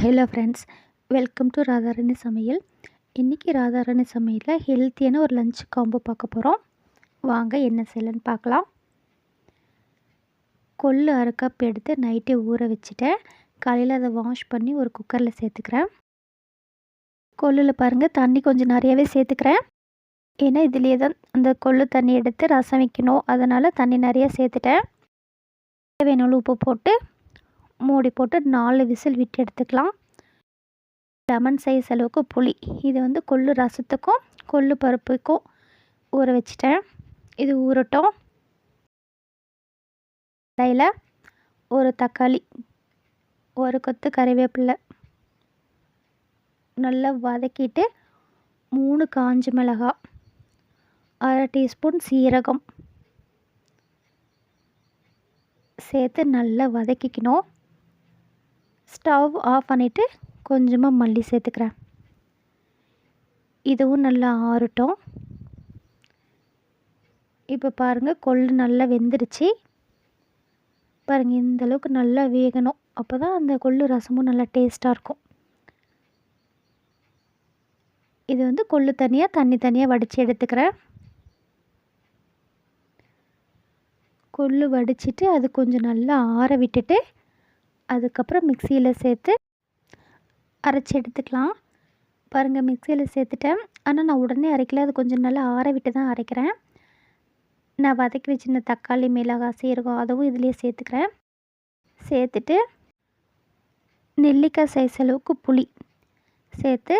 Hello friends welcome to Radharani சமையல் இன்றைக்கி ராதாரணி சமையலில் ஹெல்த்தியான ஒரு லஞ்ச் காம்போ பார்க்க போகிறோம் வாங்க என்ன செய்யலன்னு பார்க்கலாம். கொள்ளு அரை கப் எடுத்து நைட்டே ஊற வச்சுட்டேன். காலையில் அதை வாஷ் பண்ணி ஒரு குக்கரில் சேர்த்துக்கிறேன். கொள்ளில் பாருங்கள் தண்ணி கொஞ்சம் நிறையாவே சேர்த்துக்கிறேன். ஏன்னா இதுலேயே தான் அந்த கொள்ளு தண்ணி எடுத்து ரசம் வைக்கணும். அதனால் தண்ணி நிறையா சேர்த்துட்டேன். வேணாலும் உப்பு போட்டு மூடி போட்டு நாலு விசில் விட்டு எடுத்துக்கலாம். லெமன் சைஸ் அளவுக்கு புளி. இது வந்து கொள்ளு ரசத்துக்கும் கொள்ளு பருப்புக்கும் ஊற வச்சிட்டேன். இது ஊறட்டும். கடையில் ஒரு தக்காளி ஒரு கொத்து கறிவேப்பிலை நல்லா வதக்கிட்டு மூணு காஞ்ச மிளகாய் அரை டீஸ்பூன் சீரகம் சேர்த்து நல்லா வதக்கிக்கணும். ஸ்டவ் ஆஃப் பண்ணிவிட்டு கொஞ்சமாக மல்லி சேர்த்துக்கிறேன். இதுவும் நல்லா ஆறட்டும். இப்போ பாருங்கள் கொள்ளு நல்லா வெந்துருச்சு. பாருங்கள் இந்த அளவுக்கு நல்லா வேகணும். அப்போ தான் அந்த கொள்ளு ரசமும் நல்லா டேஸ்ட்டாக இருக்கும். இது வந்து கொள்ளு தனியாக தண்ணி தனியாக வடித்து எடுத்துக்கிறேன். கொள்ளு வடிச்சிட்டு அது கொஞ்சம் நல்லா ஆற விட்டுட்டு அதுக்கப்புறம் மிக்சியில் சேர்த்து அரைச்சி எடுத்துக்கலாம். பாருங்கள் மிக்சியில் சேர்த்துட்டேன். ஆனால் நான் உடனே அரைக்கல. அது கொஞ்சம் நல்லா ஆற விட்டு தான் அரைக்கிறேன். நான் வதக்கி வச்சிருந்த தக்காளி மிளகாய் சீரகம் அதுவும் இதிலே சேர்த்துக்கிறேன். சேர்த்துட்டு நெல்லிக்காய் சைஸ் அளவுக்கு புளி சேர்த்து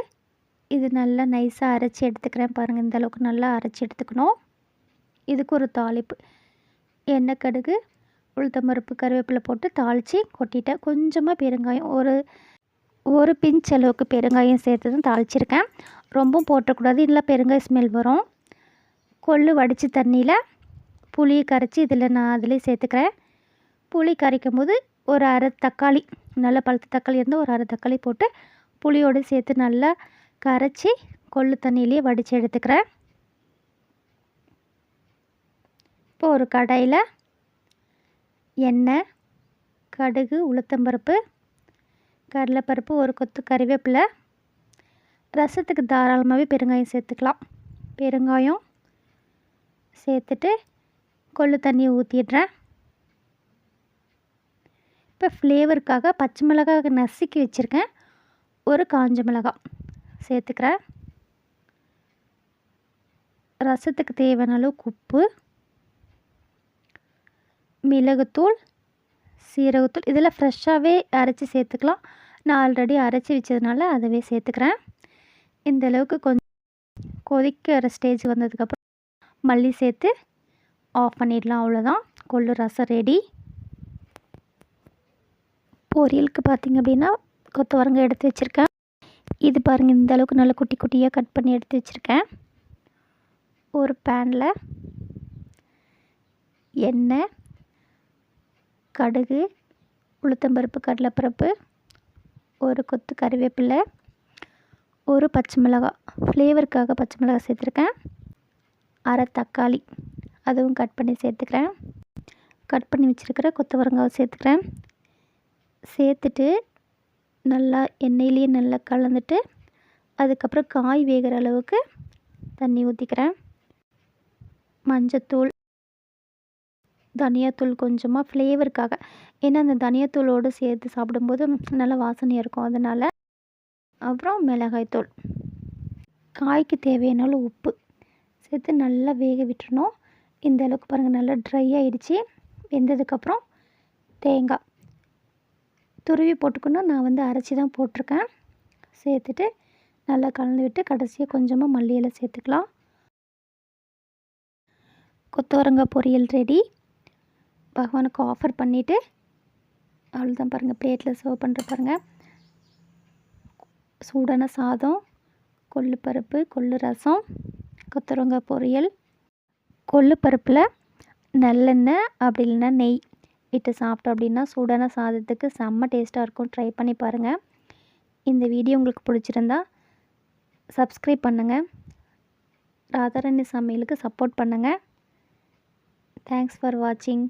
இது நல்லா நைஸாக அரைச்சி எடுத்துக்கிறேன் பாருங்கள் இந்த அளவுக்கு நல்லா அரைச்சி எடுத்துக்கணும். இதுக்கு ஒரு தாளிப்பு. எண்ணெய் கடுகு உளுத்தம்பருப்பு கருவேப்பிலை போட்டு தாளித்து கொட்டிட்டேன் கொஞ்சமாக பெருங்காயம் ஒரு ஒரு பிஞ்ச் அளவுக்கு பெருங்காயம் சேர்த்து தான் தாளிச்சிருக்கேன். ரொம்பவும் போட்டக்கூடாது இல்லை பெருங்காய ஸ்மெல் வரும். கொள்ளு வடித்து தண்ணியில் புளியை கரைச்சி இதில் நான் அதிலே சேர்த்துக்கிறேன். புளி கரைக்கும் போது ஒரு அரை தக்காளி நல்லா பழுத்த தக்காளி இருந்தால் ஒரு அரை தக்காளி போட்டு புளியோடு சேர்த்து நல்லா கரைச்சி கொள்ளு தண்ணியிலே வடித்து எடுத்துக்கிறேன். இப்போ ஒரு கடாயில் எண்ணெய் கடுகு உளுத்தம்பருப்பு கடலைப்பருப்பு ஒரு கொத்து கறிவேப்பிலை. ரசத்துக்கு தாராளமாகவே பெருங்காயம் சேர்த்துக்கலாம். பெருங்காயம் சேர்த்துட்டு கொள்ளு தண்ணியை ஊற்றிடுறேன் இப்போ ஃப்ளேவருக்காக பச்சை மிளகாய் நசுக்கி வச்சுருக்கேன். ஒரு காஞ்ச மிளகாய் சேர்த்துக்கிறேன். ரசத்துக்கு தேவையான அளவுக்கு உப்பு. மிளகுத்தூள் சீரகத்தூள் இதில் ஃப்ரெஷ்ஷாகவே அரைச்சி சேர்த்துக்கலாம். நான் ஆல்ரெடி அரைச்சி வச்சதுனால அதவே சேர்த்துக்கிறேன். இந்த அளவுக்கு கொஞ்சம் கொதிக்கிற ஸ்டேஜ் வந்ததுக்கப்புறம் மல்லி சேர்த்து ஆஃப் பண்ணிடலாம் அவ்வளோதான் கொள்ளு ரசம் ரெடி பொரியலுக்கு பார்த்திங்க அப்படின்னா கொத்தவரங்காய் எடுத்து வச்சுருக்கேன். இது பாருங்கள் இந்த அளவுக்கு நல்லா குட்டி குட்டியாக கட் பண்ணி எடுத்து வச்சுருக்கேன். ஒரு பேனில் எண்ணெய் கடுகு உளுத்தம்பருப்பு கடலைப்பருப்பு ஒரு கொத்து கறிவேப்பிலை ஒரு பச்சை மிளகா. ஃப்ளேவருக்காக பச்சை மிளகா சேர்த்துருக்கேன். அரை தக்காளி. அதுவும் கட் பண்ணி சேர்த்துக்கிறேன். கட் பண்ணி வச்சுருக்கிற கொத்தவரங்காவை சேர்த்துக்கிறேன். சேர்த்துட்டு நல்லா எண்ணெயிலேயே நல்லா கலந்துட்டு அதுக்கப்புறம் காய் வேகிற அளவுக்கு தண்ணி ஊற்றிக்கிறேன் மஞ்சத்தூள் தனியாத்தூள் கொஞ்சமாக ஃப்ளேவருக்காக ஏன்னா அந்த தனியாத்தூளோடு சேர்த்து சாப்பிடும்போது நல்ல வாசனையாக இருக்கும். அதனால் அப்புறம் மிளகாய்த்தூள். காய்க்கு தேவையான உப்பு சேர்த்து நல்லா வேக விட்டுறணும். இந்த அளவுக்கு பாருங்கள் நல்லா ட்ரை ஆகிடுச்சி வெந்ததுக்கப்புறம் தேங்காய். துருவி போட்டுக்கணும். நான் வந்து அரைச்சி தான் போட்டிருக்கேன். சேர்த்துட்டு நல்லா கலந்து விட்டு கடைசியாக கொஞ்சமாக மல்லியில் சேர்த்துக்கலாம். கொத்தவரங்காய் பொரியல் ரெடி பகவானுக்கு ஆஃபர் பண்ணிவிட்டு அவ்வளோதான் பாருங்கள் பிளேட்டில் சர்வ் பண்ணுற பாருங்கள் சூடான சாதம் கொள்ளு பருப்பு கொள்ளு ரசம் கொத்தரங்காய் பொரியல். கொள்ளு பருப்பில் நல்லெண்ணெய் அப்படி இல்லைன்னா நெய் விட்டு சாப்பிட்டோம் அப்படின்னா சூடான சாதத்துக்கு செம்ம டேஸ்ட்டாக இருக்கும். ட்ரை பண்ணி பாருங்கள் இந்த வீடியோ உங்களுக்கு பிடிச்சிருந்தா சப்ஸ்கிரைப் பண்ணுங்கள் ராதாரணி சமையலுக்கு சப்போர்ட் பண்ணுங்கள் தேங்க்ஸ் ஃபார் வாட்சிங்